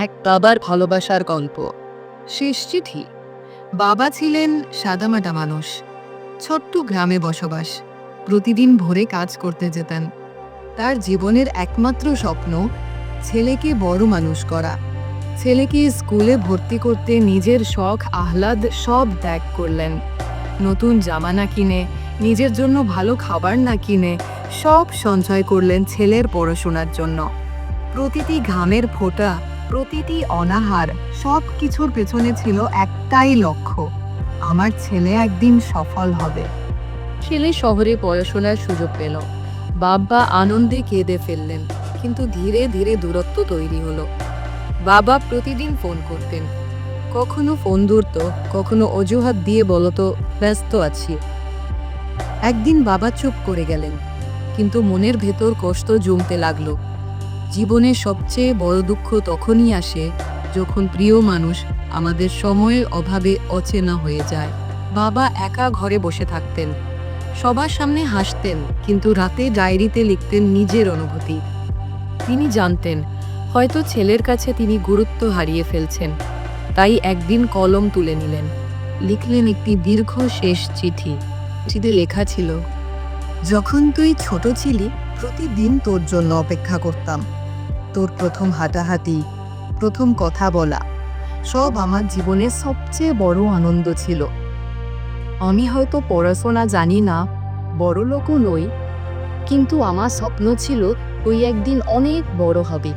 এক বাবার ভালোবাসার গল্প। শেষ চিঠি। বাবা ছিলেন সাদামাটা মানুষ। ছোট্ট গ্রামে বসবাস। প্রতিদিন ভোরে কাজ করতে যেতেন। তার জীবনের একমাত্র স্বপ্ন, ছেলেকে বড় মানুষ করা। ছেলেকে স্কুলে ভর্তি করতে নিজের শখ, আহ্লাদ সব ত্যাগ করলেন। নতুন জামা না কিনে, নিজের জন্য ভালো খাবার না কিনে, সব সঞ্চয় করলেন ছেলের পড়াশোনার জন্য। প্রতিটি ঘামের ফোঁটা প্রতিটি অনাহার সব কিছুর পেছনে ছিল একটাই লক্ষ্য, আমার ছেলে একদিন সফল হবে। ছেলে শহরে পড়াশোনার সুযোগ পেল। বাবা আনন্দে কেঁদে ফেললেন, কিন্তু ধীরে ধীরে দূরত্ব তৈরি হলো। বাবা প্রতিদিন ফোন করতেন। কখনো ফোন ধরত, কখনো অজুহাত দিয়ে বলতো, ব্যস্ত আছি। একদিন বাবা চুপ করে গেলেন, কিন্তু মনের ভেতর কষ্ট জমতে লাগল। জীবনের সবচেয়ে বড় দুঃখ তখনই আসে যখন প্রিয় মানুষ আমাদের সময়ের অভাবে অচেনা হয়ে যায়। বাবা একা ঘরে বসে থাকতেন, সবার সামনে হাসতেন, কিন্তু রাতে ডায়েরিতে লিখতেন নিজের অনুভূতি। তিনি জানতেন, হয়তো ছেলের কাছে তিনি গুরুত্ব হারিয়ে ফেলছেন, তাই একদিন কলম তুলে নিলেন। লিখলেন একটি দীর্ঘ শেষ চিঠি। চিঠিতে লেখা ছিল, যখন তুই ছোট ছিলি, প্রতিদিন তোর জন্য অপেক্ষা করতাম। তোর প্রথম হাঁটাহাঁটি প্রথম কথা বলা, সব আমার জীবনের সবচেয়ে বড় আনন্দ ছিল। আমি হয়তো পড়াশোনা জানি না, বড় লোকও নই, কিন্তু আমার স্বপ্ন ছিল তুই একদিন অনেক বড় হবে।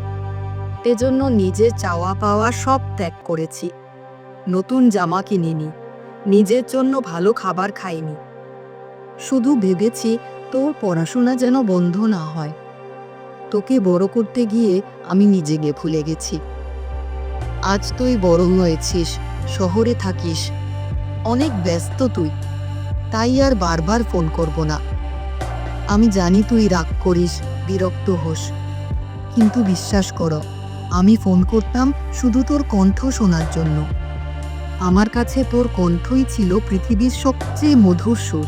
এজন্য নিজের চাওয়া পাওয়া সব ত্যাগ করেছি। নতুন জামা কিনিনি, নিজের জন্য ভালো খাবার খাইনি। শুধু ভেবেছি তোর পড়াশোনা যেন বন্ধ না হয়। তোকে বড় করতে গিয়ে আমি নিজেকে ভুলে গেছি। আজ তুই বড় হয়েছিস, শহরে থাকিস। অনেক ব্যস্ত তুই, তাই আর বারবার ফোন করব না। আমি জানি তুই রাগ করিস, বিরক্ত হোস, কিন্তু বিশ্বাস কর, আমি ফোন করতাম শুধু তোর কণ্ঠ শোনার জন্য। আমার কাছে তোর কণ্ঠই ছিল পৃথিবীর সবচেয়ে মধুর সুর।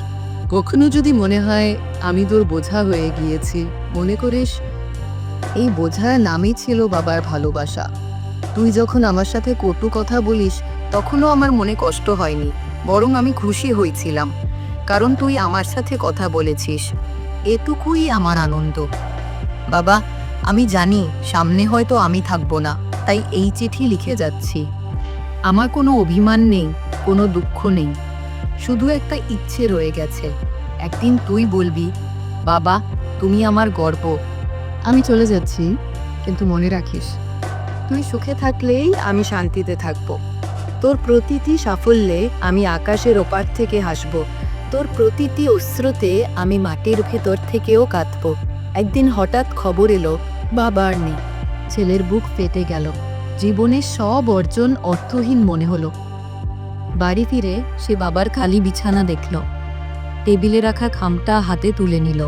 কখনো যদি মনে হয় আমি তোর বোঝা হয়ে গিয়েছি, মনে করিস এই বোঝার নামই ছিল বাবার ভালোবাসা। তুই যখন আমার সাথে কটু কথা বলিস, তখনও আমার মনে কষ্ট হয়নি, বরং আমি খুশি হয়েছিলাম। কারণ তুই আমার সাথে কথা বলেছিস। এটুকুই আমার আনন্দ। বাবা, আমি জানি সামনে হয়তো আমি থাকব না, তাই এই চিঠি লিখে যাচ্ছি। আমার কোনো অভিমান নেই, কোনো দুঃখ নেই। শুধু একটা ইচ্ছে রয়ে গেছে। একদিন তুই বলবি, বাবা, তুমি আমার গর্ব। আমি চলে যাচ্ছি, কিন্তু মনে রাখিস, তুই সুখে থাকলেই আমি শান্তিতে থাকব। তোর প্রতিটি সাফল্যে আমি আকাশের ওপার থেকে হাসব। তোর প্রতিটি অশ্রুতে আমি মাটির ভেতর থেকেও কাঁদব। একদিন হঠাৎ খবর এলো, বাবার নেই। ছেলের বুক ফেটে গেল। জীবনের সব অর্জন অর্থহীন মনে হলো। বাড়ি ফিরে সে বাবার খালি বিছানা দেখল। টেবিলে রাখা খামটা হাতে তুলে নিল।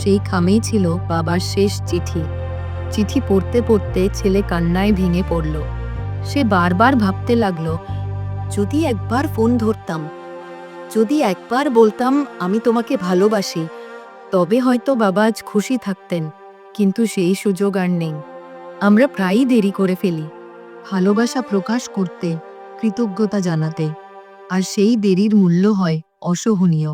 সেই খামেই ছিল বাবার শেষ চিঠি। চিঠি পড়তে পড়তে ছেলে কান্নায় ভেঙে পড়ল। সে বারবার ভাবতে লাগল, যদি একবার ফোন ধরতাম, যদি একবার বলতাম আমি তোমাকে ভালোবাসি, তবে হয়তো বাবা আজ খুশি থাকতেন, কিন্তু সেই সুযোগ আর নেই। আমরা প্রায়ই দেরি করে ফেলি। ভালোবাসা প্রকাশ করতে, কৃতজ্ঞতা জানাতে। আর সেই দেরির মূল্য হয় অসহনীয়।